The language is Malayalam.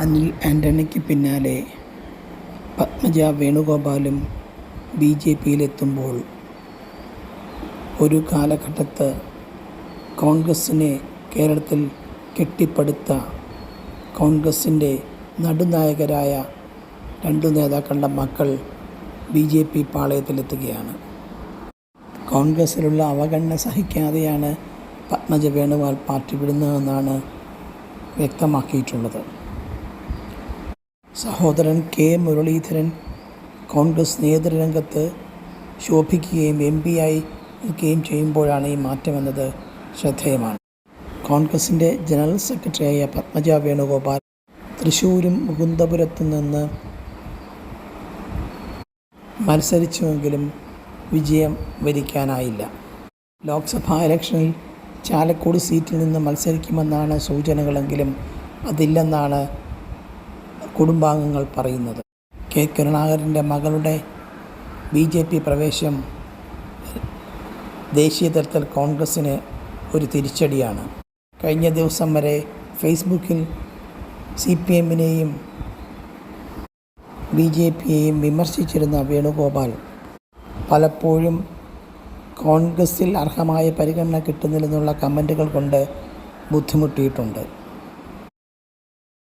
അനിൽ ആന്റണിക്ക് പിന്നാലെ പത്മജ വേണുഗോപാലും ബി ജെ പിയിലെത്തുമ്പോൾ ഒരു കാലഘട്ടത്ത് കോൺഗ്രസ്സിനെ കേരളത്തിൽ കെട്ടിപ്പടുത്ത കോൺഗ്രസിന്റെ നടുനായകരായ രണ്ടു നേതാക്കളുടെ മക്കൾ ബി ജെ പി പാളയത്തിലെത്തുകയാണ്. കോൺഗ്രസ്സിലുള്ള അവഗണന സഹിക്കാതെയാണ് പത്മജ വേണുഗോപാൽ പാർട്ടി വിടുന്നതെന്നാണ് വ്യക്തമാക്കിയിട്ടുള്ളത്. സഹോദരൻ കെ. മുരളീധരൻ കോൺഗ്രസ് നേതൃരംഗത്ത് ശോഭിക്കുകയും എം. പിയായി നിൽക്കുകയും ചെയ്യുമ്പോഴാണ് ഈ മാറ്റമെന്നത് ശ്രദ്ധേയമാണ്. കോൺഗ്രസിന്റെ ജനറൽ സെക്രട്ടറിയായ പത്മജ വേണുഗോപാൽ തൃശ്ശൂരും മുകുന്ദപുരത്തു നിന്ന് മത്സരിച്ചുവെങ്കിലും വിജയം വരിക്കാനായില്ല. ലോക്സഭാ ഇലക്ഷനിൽ ചാലക്കുടി സീറ്റിൽ നിന്ന് മത്സരിക്കുമെന്നാണ് സൂചനകളെങ്കിലും അതില്ലെന്നാണ് കുടുംബാംഗങ്ങൾ പറയുന്നത്. കെ. കരുണാകരന്റെ മകളുടെ ബി. ജെ. പി പ്രവേശം ദേശീയ തലത്തിൽ കോൺഗ്രസ്സിന് ഒരു തിരിച്ചടിയാണ്. കഴിഞ്ഞ ദിവസം വരെ ഫേസ്ബുക്കിൽ സി പി എമ്മിനെയും ബി. ജെ. പിയെയും വിമർശിച്ചിരുന്ന വേണുഗോപാൽ പലപ്പോഴും കോൺഗ്രസ്സിൽ അർഹമായ പരിഗണന കിട്ടുന്നില്ലെന്നുള്ള കമന്റുകൾ കൊണ്ട് ബുദ്ധിമുട്ടിയിട്ടുണ്ട്.